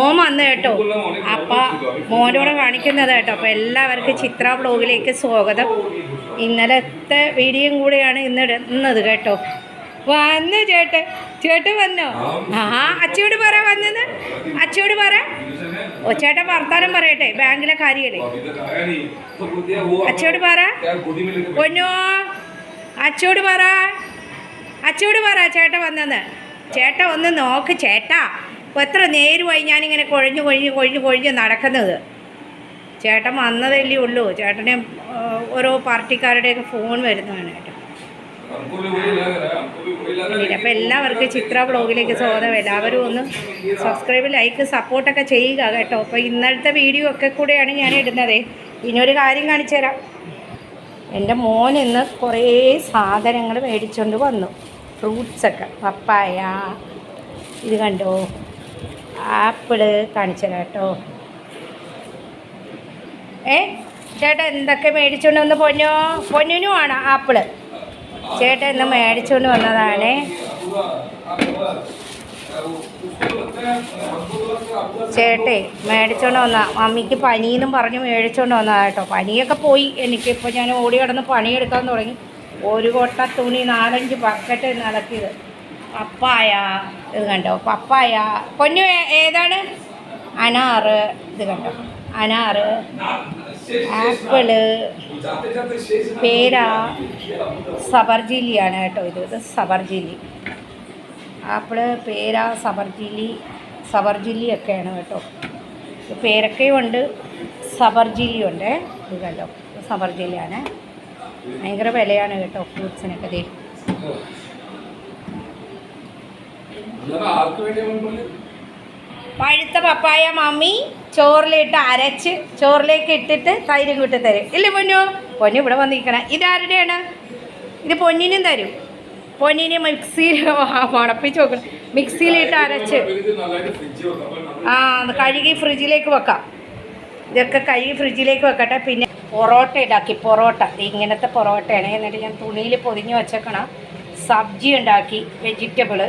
മോൻ വന്നു കേട്ടോ. അപ്പ മോനോടെ കാണിക്കുന്നത് കേട്ടോ. അപ്പോൾ എല്ലാവർക്കും ചിത്ര ബ്ലോഗിലേക്ക് സ്വാഗതം. ഇന്നലത്തെ വീഡിയോയും കൂടെയാണ് ഇന്ന് ഇടുന്നത് കേട്ടോ. വന്നു ചേട്ടൻ. ചേട്ടൻ വന്നോ? ആ അച്ചയോട് പറ വന്നത്. അച്ചയോട് പറ. ഓ ചേട്ടൻ വർത്താനം പറയട്ടെ. ബാങ്കിലെ കാര്യമല്ലേ അച്ചയോട് പറ. ഒന്നോ അച്ചോട് പറ. അച്ചോട് പറ ചേട്ടൻ വന്നെന്ന് ചേട്ടൻ ഒന്ന് നോക്ക് ചേട്ടാ. എത്ര നേരമായി ഞാനിങ്ങനെ കൊഴിഞ്ഞ് കൊഴിഞ്ഞ് കൊഴിഞ്ഞ് കൊഴിഞ്ഞ് നടക്കുന്നത്? ചേട്ടൻ വന്നതല്ലേ ഉള്ളൂ. ചേട്ടനെ ഓരോ പാർട്ടിക്കാരുടെയൊക്കെ ഫോൺ വരുന്നതാണ് അപ്പം എല്ലാവർക്കും ചിത്ര ബ്ലോഗിലേക്ക് സ്വാഗതം. എല്ലാവരും ഒന്ന് സബ്സ്ക്രൈബ് ലൈക്ക് സപ്പോർട്ടൊക്കെ ചെയ്യുക കേട്ടോ. അപ്പോൾ ഇന്നലത്തെ വീഡിയോ ഒക്കെ കൂടെയാണ് ഞാൻ ഇടുന്നത്. ഇനി ഒരു കാര്യം കാണിച്ചു തരാം. എന്റെ മോൻ ഇന്ന് കുറേ സാധനങ്ങൾ മേടിച്ചുകൊണ്ട് വന്നു. ഫ്രൂട്ട്സൊക്കെ പപ്പായ. ഇത് കണ്ടോ? ആപ്പിൾ കാണിച്ചു കേട്ടോ. ഏ ചേട്ടാ എന്തൊക്കെ മേടിച്ചുകൊണ്ട് വന്ന് പൊന്നോ? പൊന്നിനുമാണ് ആപ്പിൾ. ചേട്ടൻ ഇന്ന് മേടിച്ചുകൊണ്ട് വന്നതാണ്. ചേട്ടേ മേടിച്ചോണ്ട് വന്ന. മമ്മിക്ക് പനിയെന്നും പറഞ്ഞ് മേടിച്ചോണ്ട് വന്നതാ കേട്ടോ. പനിയൊക്കെ പോയി. എനിക്ക് എനിക്കിപ്പോൾ ഞാൻ ഓടി കിടന്ന് പണിയെടുക്കാൻ തുടങ്ങി. ഒരു കൊട്ട തുണി നാലഞ്ച് ബക്കറ്റ് നടക്കിയത് പപ്പായ ഇത് കണ്ടോ? പപ്പായ. പൊന്നു ഏതാണ്? അനാറ് ഇത് കണ്ടോ? അനാറ് ആപ്പിൾ പേര സബർജിലിയാണ് കേട്ടോ ഇത്. ഇത് സബർജിലി. ആപ്പിൾ പേര സബർജിലി സബർജിലി ഒക്കെയാണ് കേട്ടോ. പേരക്കയും ഉണ്ട് സബർജില്ലി ഉണ്ട് ഇത് കണ്ടോ? സബർജിലിയാണ്. ഭയങ്കര വിലയാണ് കേട്ടോ ഫ്രൂട്ട്സിനൊക്കെ ദേ പഴുത്ത പപ്പായ മമ്മി ചോറിലിട്ട് അരച്ച് ചോറിലേക്ക് ഇട്ടിട്ട് തൈരും കൂട്ടി തരും. ഇല്ല പൊന്നു? പൊന്നു ഇവിടെ വന്നിരിക്കണം. ഇതാരുടെയാണ് ഇത് പൊന്നിനും തരും. പൊന്നിനെ മിക്സിയിൽ മണപ്പിച്ച് വെക്കണം. മിക്സിയിലിട്ട് അരച്ച്. ആ കഴുകി ഫ്രിഡ്ജിലേക്ക് വെക്കാം. ഇതൊക്കെ കഴുകി ഫ്രിഡ്ജിലേക്ക് വെക്കട്ടെ. പിന്നെ പൊറോട്ട ഉണ്ടാക്കി പൊറോട്ട. ഇങ്ങനത്തെ പൊറോട്ടയാണ്. എന്നിട്ട് ഞാൻ തുണിയിൽ പൊതിഞ്ഞ് വെച്ചേക്കണം സബ്ജി ഉണ്ടാക്കി. വെജിറ്റബിൾ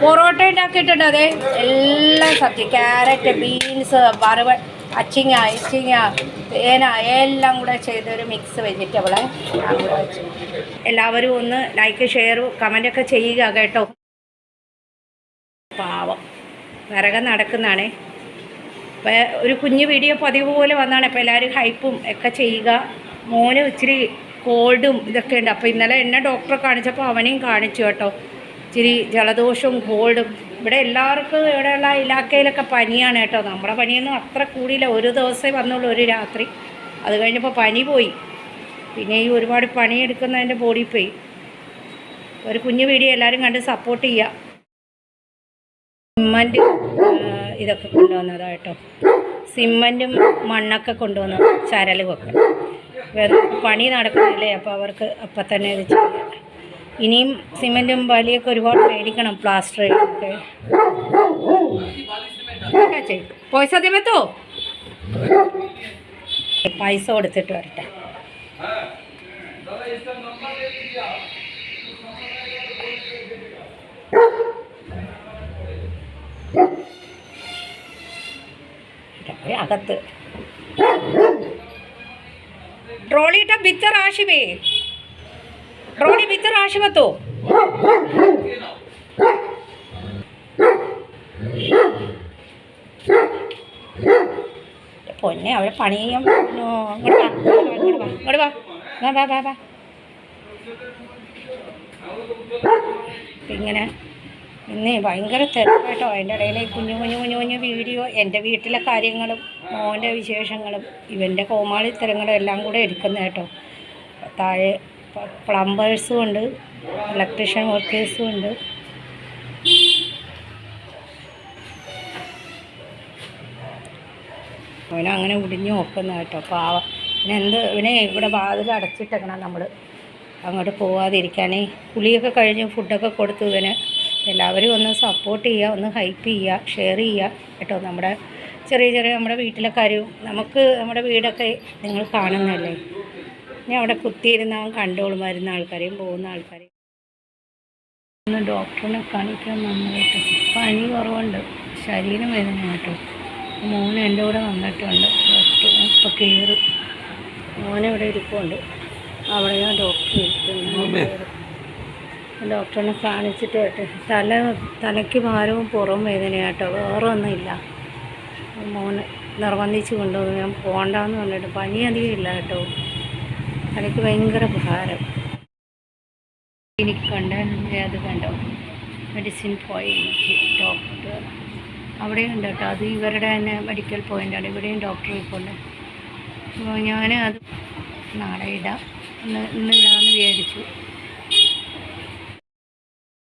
പൊറോട്ട ഉണ്ടാക്കിയിട്ടുണ്ട് അതെ. എല്ലാം സത്യം ക്യാരറ്റ് ബീൻസ് വറവ് അച്ചിങ്ങ ഇച്ചിങ്ങ തേന എല്ലാം കൂടെ ചെയ്തൊരു മിക്സ് വെജിറ്റബിൾ. എല്ലാവരും ഒന്ന് ലൈക്ക് ഷെയർ കമന്റൊക്കെ ചെയ്യുക കേട്ടോ. പാവം. വിറകം നടക്കുന്നതാണേ. അപ്പോൾ ഒരു കുഞ്ഞു വീഡിയോ പതിവ് പോലെ വന്നാണ് അപ്പോൾ എല്ലാവരും ഹൈപ്പും ഒക്കെ ചെയ്യുക. മോന് ഇച്ചിരി കോൾഡും ഇതൊക്കെ ഉണ്ട്. അപ്പോൾ ഇന്നലെ എന്നെ ഡോക്ടറെ കാണിച്ചപ്പോൾ അവനെയും കാണിച്ചു കേട്ടോ. ഇച്ചിരി ജലദോഷവും കോൾഡും ഇവിടെ എല്ലാവർക്കും ഇവിടെയുള്ള ഇലാക്കയിലൊക്കെ പനിയാണ് കേട്ടോ. നമ്മുടെ പനിയൊന്നും അത്ര കൂടിയില്ല. ഒരു ദിവസമേ വന്നുള്ളൂ ഒരു രാത്രി. അത് കഴിഞ്ഞപ്പോൾ പനി പോയി. പിന്നെ ഈ ഒരുപാട് പണിയെടുക്കുന്നതിന്റെ ബോഡി പോയി. ഒരു കുഞ്ഞു വീഡിയോ എല്ലാവരും കണ്ട് സപ്പോർട്ട് ചെയ്യുക സിമ്മന്റ് ഇതൊക്കെ കൊണ്ടുവന്നതാ കേട്ടോ. സിമ്മന്റും മണ്ണൊക്കെ കൊണ്ടുവന്നു ചരലുമൊക്കെ. പണി നടക്കുന്നില്ലേ? അപ്പോൾ അവർക്ക് അപ്പം തന്നെ ഇത് ചെയ്യാം. ഇനിയും സിമെന്റും പാലിയൊക്കെ ഒരുപാട് മേടിക്കണം പ്ലാസ്റ്റർ ഒക്കെ. പൈസ തിമത്തോ പൈസ കൊടുത്തിട്ട് വരട്ടെ. അകത്ത്. ട്രോളിയിട്ട ഭിത്തർ ട്രോളി ഭിത്തർ ആശിവത്തോ പൊന്നെ അവിടെ പണി ചെയ്യും ഇങ്ങനെ ഇന്ന് ഭയങ്കര തിരക്കാട്ടോ. അതിന്റെ ഇടയിൽ കുഞ്ഞു കുഞ്ഞു കുഞ്ഞു കുഞ്ഞു വീഡിയോ എന്റെ വീട്ടിലെ കാര്യങ്ങളും മോന്റെ വിശേഷങ്ങളും ഇവന്റെ കോമാളിത്തരങ്ങളും എല്ലാം കൂടെ എടുക്കുന്ന കേട്ടോ. താഴെ പ്ലംബേഴ്സും ഉണ്ട് ഇലക്ട്രീഷ്യൻ വർക്കേഴ്സും ഉണ്ട്. അവനങ്ങനെ ഉടിഞ്ഞ് നോക്കുന്ന കേട്ടോ. പാവ. പിന്നെ എന്ത് ഇവനെ ഇവിടെ വാതിൽ അടച്ചിട്ടേക്കണം നമ്മൾ അങ്ങോട്ട് പോവാതിരിക്കാനേ. കുളിയൊക്കെ കഴിഞ്ഞ് ഫുഡൊക്കെ കൊടുത്തു ഇവന്. എല്ലാവരും ഒന്ന് സപ്പോർട്ട് ചെയ്യുക ഒന്ന് ഹൈപ്പ് ചെയ്യുക ഷെയർ ചെയ്യുക കേട്ടോ നമ്മുടെ ചെറിയ ചെറിയ നമ്മുടെ വീട്ടിലെ കാര്യവും നമുക്ക് നമ്മുടെ വീടൊക്കെ നിങ്ങൾ കാണുന്നതല്ലേ? ഞാൻ അവിടെ കുത്തിയിരുന്ന അവൻ കണ്ടോളും വരുന്ന ആൾക്കാരെയും പോകുന്ന ആൾക്കാരെയും. ഒന്ന് ഡോക്ടറിനെ കാണിക്കാൻ നന്നായിട്ട് പനി കുറവുണ്ട് ശരീരം വേദന കേട്ടോ. മോൻ എന്റെ കൂടെ വന്നിട്ടുണ്ട് ഡോക്ടർ ഇപ്പോൾ കീറ്. മോനെവിടെ ഇരിപ്പുണ്ട്. അവിടെ ഞാൻ ഡോക്ടർ ഇരിക്കുന്നു ഡോക്ടറിനെ കാണിച്ചിട്ട് കേട്ടോ. തല തലയ്ക്ക് ഭാരവും പുറം വേദന കേട്ടോ വേറെ ഒന്നുമില്ല മോന് നിർബന്ധിച്ച് കൊണ്ടുപോകുന്നു ഞാൻ പോകണ്ടെന്ന് പറഞ്ഞിട്ട് പനി അധികം ഇല്ല കേട്ടോ. തലയ്ക്ക് ഭയങ്കര ഭാരം എനിക്ക് കണ്ട അത് കണ്ടോ? മെഡിസിൻ പോയിന്റ് ഡോക്ടർ അവിടെയുണ്ട് കേട്ടോ. അത് ഇവരുടെ തന്നെ മെഡിക്കൽ പോയിന്റാണ് ഇവിടെയും ഡോക്ടർ ഇപ്പോണ്ട് അപ്പോൾ ഞാൻ അത് നാളെ ഇടാം. ഇന്ന് ഇന്ന് വിചാരിച്ചു.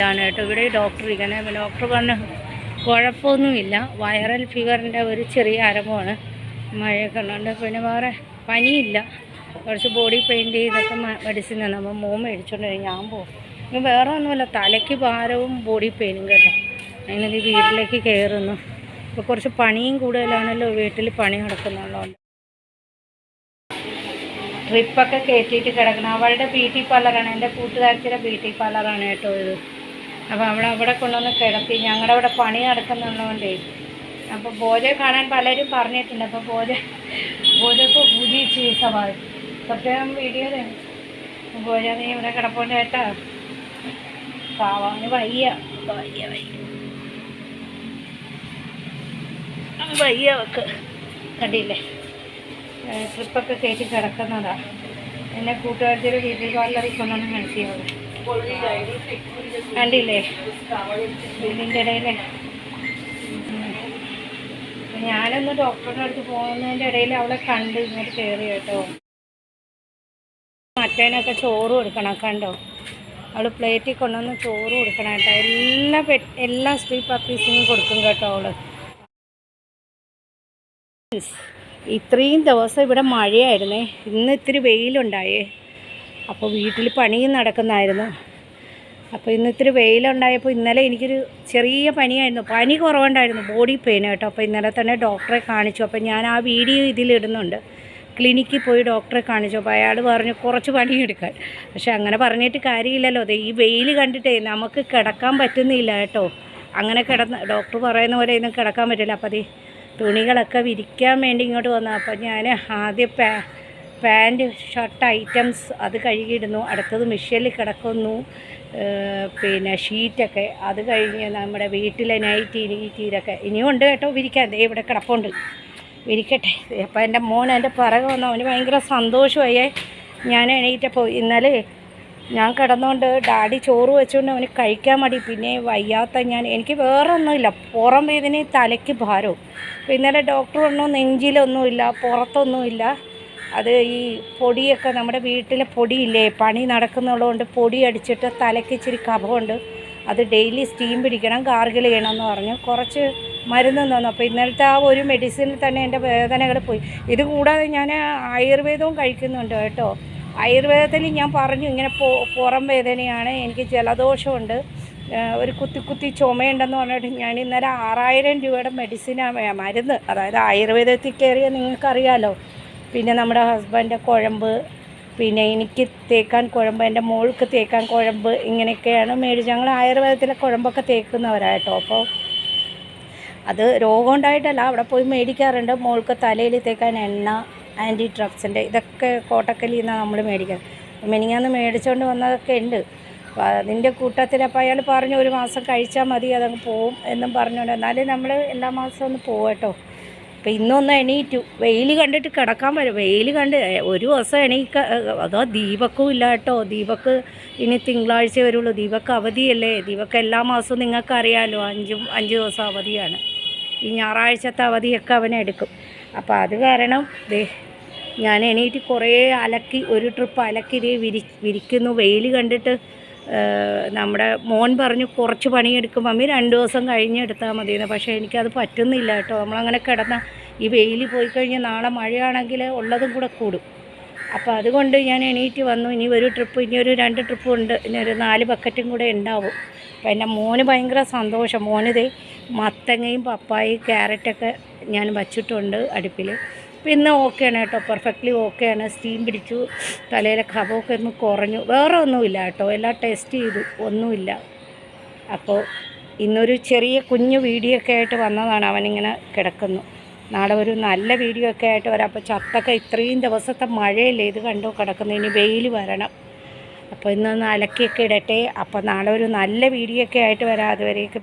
ഇതാണ് കേട്ടോ. ഇവിടെ ഡോക്ടർ ഇരിക്കുന്നത് ഡോക്ടർ പറഞ്ഞു കുഴപ്പമൊന്നുമില്ല. വൈറൽ ഫീവറിന്റെ ഒരു ചെറിയ ആരംഭമാണ്. മഴയൊക്കെ ഉള്ളതുകൊണ്ട് പിന്നെ വേറെ പനിയില്ല. കുറച്ച് ബോഡി പെയിന്റ് ചെയ്തൊക്കെ തന്നെ. അപ്പോൾ മോൻ മേടിച്ചോണ്ട് വരും ഞാൻ പോകും ഇനി വേറെ ഒന്നുമില്ല തലയ്ക്ക് ഭാരവും ബോഡി പെയിനും കേട്ടോ. അതിനത് വീട്ടിലേക്ക് കയറുന്നു ഇപ്പോൾ കുറച്ച് പണിയും കൂടുതലാണല്ലോ വീട്ടിൽ പണി നടക്കുന്നുള്ളതുകൊണ്ട് ട്രിപ്പൊക്കെ കയറ്റിയിട്ട് കിടക്കണം. അവളുടെ ബ്യൂട്ടി പാർലറാണ് എന്റെ കൂട്ടുകാരത്തിയുടെ ബ്യൂട്ടി പാർലറാണ് കേട്ടോ ഇത്. അപ്പോൾ അവിടെ അവിടെ കൊണ്ടുവന്ന് കിടത്തി. ഞങ്ങളുടെ അവിടെ പണി നടക്കുന്നുള്ളതുകൊണ്ടേ അപ്പോൾ ബോജെ കാണാൻ പലരും പറഞ്ഞിട്ടുണ്ട്. അപ്പോൾ ബോജ ബോജ ഇപ്പോൾ പുതിയ ചീസവായി സത്യം വീഡിയോ പോയാ നീ ഇവിടെ കിടപ്പുണ്ട് കേട്ടാ. പാവാന് വയ്യ. വയ്യ വയ്യ. വയ്യ അവക്ക്. കണ്ടില്ലേ? ട്രിപ്പൊക്കെ കയറ്റി കിടക്കുന്നതാ. എന്നെ കൂട്ടുകാരുടെ വീട്ടിൽ പാർലറിൽ കൊണ്ടുവന്ന് മനസ്സിലാവും. കണ്ടില്ലേ? ഇതിന്റെ ഇടയിൽ ഞാനൊന്ന് ഡോക്ടറിന്റെ അടുത്ത് പോകുന്നതിന്റെ ഇടയിൽ അവളെ കണ്ട് ഇങ്ങോട്ട് കയറി കേട്ടോ. മറ്റേനൊക്കെ ചോറ് കൊടുക്കണം കണ്ടോ? അവൾ പ്ലേറ്റിൽ കൊണ്ടുവന്ന് ചോറ് കൊടുക്കണം കേട്ടോ. എല്ലാ പെ എല്ലാ സ്ട്രീറ്റ് പപ്പീസിനും കൊടുക്കും കേട്ടോ അവൾ. ഇത്രയും ദിവസം ഇവിടെ മഴയായിരുന്നേ. ഇന്ന് ഇത്തിരി വെയിലുണ്ടായേ. അപ്പോൾ വീട്ടിൽ പണിയും നടക്കുന്നായിരുന്നു. അപ്പോൾ ഇന്ന് ഇത്തിരി വെയിലുണ്ടായപ്പോൾ ഇന്നലെ എനിക്കൊരു ചെറിയ പനിയായിരുന്നു. പനി കുറവുണ്ടായിരുന്നു ബോഡി പെയിൻ കേട്ടോ. അപ്പോൾ ഇന്നലെ തന്നെ ഡോക്ടറെ കാണിച്ചു. അപ്പോൾ ഞാൻ ആ വീഡിയോ ഇതിലിടുന്നുണ്ട്. ക്ലിനിക്കിൽ പോയി ഡോക്ടറെ കാണിച്ചു. അപ്പോൾ അയാൾ പറഞ്ഞു കുറച്ച് പണിയെടുക്കാൻ. പക്ഷെ അങ്ങനെ പറഞ്ഞിട്ട് കാര്യമില്ലല്ലോ. അതെ ഈ വെയിൽ കണ്ടിട്ടേ നമുക്ക് കിടക്കാൻ പറ്റുന്നില്ല കേട്ടോ. അങ്ങനെ കിടന്ന് ഡോക്ടർ പറയുന്ന പോലെ ഒന്നും കിടക്കാൻ പറ്റില്ല. അപ്പോൾ അത് തുണികളൊക്കെ വിരിക്കാൻ വേണ്ടി ഇങ്ങോട്ട് വന്നു. അപ്പോൾ ഞാൻ ആദ്യം പാ പാന്റ് ഷർട്ട് ഐറ്റംസ് അത് കഴുകിയിടുന്നു. അടുത്തത് മിഷ്യലിൽ കിടക്കുന്നു. പിന്നെ ഷീറ്റൊക്കെ അത് കഴിഞ്ഞ് നമ്മുടെ വീട്ടിലെ നൈറ്റി നീറ്റീരൊക്കെ ഇനിയും ഉണ്ട് കേട്ടോ വിരിക്കാൻ. ദേ ഇവിടെ കിടപ്പുണ്ട്. വിരിക്കട്ടെ അപ്പോൾ എന്റെ മോൻ എന്റെ പിറകെ വന്നു. അവന് ഭയങ്കര സന്തോഷമായേ. ഞാൻ എണീറ്റപ്പോൾ ഇന്നലെ ഞാൻ കിടന്നുകൊണ്ട് ഡാഡി ചോറ് വെച്ചുകൊണ്ട് അവന് കഴിക്കാൻ മടി. പിന്നെ വയ്യാത്ത ഞാൻ എനിക്ക് വേറെ ഒന്നുമില്ല പുറം വേദന തലയ്ക്ക് ഭാരവും. അപ്പോൾ ഇന്നലെ ഡോക്ടർ പറഞ്ഞു നെഞ്ചിലൊന്നുമില്ല പുറത്തൊന്നുമില്ല. അത് ഈ പൊടിയൊക്കെ നമ്മുടെ വീട്ടിലെ പൊടിയില്ലേ പണി നടക്കുന്നുള്ളതുകൊണ്ട് പൊടി അടിച്ചിട്ട് തലയ്ക്ക് ഇച്ചിരി കഫമുണ്ട് അത് ഡെയിലി സ്റ്റീം പിടിക്കണം ഗാർഗിൾ ചെയ്യണമെന്ന് പറഞ്ഞു. കുറച്ച് മരുന്ന് തന്നു അപ്പോൾ ഇന്നലത്തെ ആ ഒരു മെഡിസിനിൽ തന്നെ എന്റെ വേദനകൾ പോയി. ഇത് കൂടാതെ ഞാൻ ആയുർവേദവും കഴിക്കുന്നുണ്ട് കേട്ടോ. ആയുർവേദത്തിൽ ഞാൻ പറഞ്ഞു ഇങ്ങനെ പുറം വേദനയാണ് എനിക്ക് ജലദോഷമുണ്ട്. ഒരു കുത്തി കുത്തി ചുമയുണ്ടെന്ന് പറഞ്ഞിട്ട് ഞാൻ ഇന്നലെ ആറായിരം രൂപയുടെ മെഡിസിനാണ് മരുന്ന് അതായത് ആയുർവേദത്തിൽ കയറിയ നിങ്ങൾക്കറിയാലോ. പിന്നെ നമ്മുടെ ഹസ്ബൻഡ് കുഴമ്പ് പിന്നെ എനിക്ക് തേക്കാൻ കുഴമ്പ് എന്റെ മോൾക്ക് തേക്കാൻ കുഴമ്പ് ഇങ്ങനെയൊക്കെയാണ് മേടിച്ച് ഞങ്ങൾ ആയുർവേദത്തിലെ കുഴമ്പൊക്കെ തേക്കുന്നവരാട്ടോ അപ്പോൾ അത് രോഗം ഉണ്ടായിട്ടല്ല അവിടെ പോയി മേടിക്കാറുണ്ട്. മോൾക്ക് തലയിൽ തേക്കാൻ എണ്ണ ആന്റി ഡ്രഗ്സിന്റെ ഇതൊക്കെ കോട്ടക്കലിൽ നിന്നാണ് നമ്മൾ മേടിക്കുന്നത്. മിനിങ്ങാന്ന് മേടിച്ചുകൊണ്ട് വന്നതൊക്കെ ഉണ്ട്. അപ്പോൾ അതിന്റെ കൂട്ടത്തിൽ അപ്പോൾ അയാൾ പറഞ്ഞു ഒരു മാസം കഴിച്ചാൽ മതി അതങ്ങ് പോവും എന്നും പറഞ്ഞുകൊണ്ട്. എന്നാലും നമ്മൾ എല്ലാ മാസവും ഒന്ന് പോകട്ടോ കേട്ടോ. അപ്പോൾ ഇന്നൊന്ന് എണീറ്റു. വെയിൽ കണ്ടിട്ട് കിടക്കാൻ പറ്റും. വെയിൽ കണ്ട് ഒരു ദിവസം എണീക്ക അതോ ദീപക്കും ഇല്ല കേട്ടോ. ദീപക്ക് ഇനി തിങ്കളാഴ്ച വരുള്ളൂ. ദീപക്ക് അവധിയല്ലേ. ദീപക്ക് എല്ലാ മാസവും നിങ്ങൾക്ക് അറിയാമല്ലോ അഞ്ചും അഞ്ച് ദിവസം അവധിയാണ്. ഈ ഞായറാഴ്ചത്തെ അവധിയൊക്കെ അവനെ എടുക്കും. അപ്പോൾ അത് കാരണം ദേ ഞാൻ എണീറ്റ് കുറേ അലക്കി ഒരു ട്രിപ്പ് അലക്കി ഇതേ വിരി വിരിക്കുന്നു. വെയിൽ കണ്ടിട്ട് നമ്മുടെ മോൻ പറഞ്ഞു കുറച്ച് പണിയെടുക്കും. മമ്മി രണ്ട് ദിവസം കഴിഞ്ഞ് എടുത്താൽ മതിയെന്ന്. പക്ഷേ എനിക്കത് പറ്റുന്നില്ല കേട്ടോ. നമ്മളങ്ങനെ കിടന്ന ഈ വെയിൽ പോയി കഴിഞ്ഞാൽ നാളെ മഴയാണെങ്കിൽ ഉള്ളതും കൂടെ കൂടും. അപ്പോൾ അതുകൊണ്ട് ഞാൻ എണീറ്റ് വന്നു. ഇനി ഒരു ട്രിപ്പ് ഇനി ഒരു രണ്ട് ട്രിപ്പ് ഉണ്ട്. ഇനി ഒരു നാല് ബക്കറ്റും കൂടെ ഉണ്ടാവും. അപ്പോൾ എന്റെ മോന് ഭയങ്കര സന്തോഷം. മോനിതേ മത്തങ്ങയും പപ്പായയും ക്യാരറ്റൊക്കെ ഞാൻ വച്ചിട്ടുണ്ട് അടുപ്പിൽ അപ്പോൾ ഇന്ന് ഓക്കെയാണ് കേട്ടോ. പെർഫെക്റ്റ്ലി ഓക്കെയാണ് സ്റ്റീം പിടിച്ചു. തലയിലെ കഫമൊക്കെ ഒന്ന് കുറഞ്ഞു. വേറെ ഒന്നുമില്ല കേട്ടോ. എല്ലാം ടെസ്റ്റ് ചെയ്തു. ഒന്നുമില്ല. അപ്പോൾ ഇന്നൊരു ചെറിയ കുഞ്ഞു വീഡിയോ ഒക്കെ ആയിട്ട് വന്നതാണ്. അവനിങ്ങനെ കിടക്കുന്നു. നാളെ ഒരു നല്ല വീഡിയോ ഒക്കെ ആയിട്ട് വരാം. അപ്പോൾ ചത്തൊക്കെ ഇത്രയും ദിവസത്തെ മഴയല്ലേ? ഇത് കണ്ടു? കിടക്കുന്നത് ഇനി വെയിൽ വരണം. അപ്പോൾ ഇന്നൊന്ന് അലക്കിയൊക്കെ ഇടട്ടെ. അപ്പോൾ നാളെ ഒരു നല്ല വീഡിയോ ഒക്കെ ആയിട്ട് വരാം. അതുവരേക്ക്.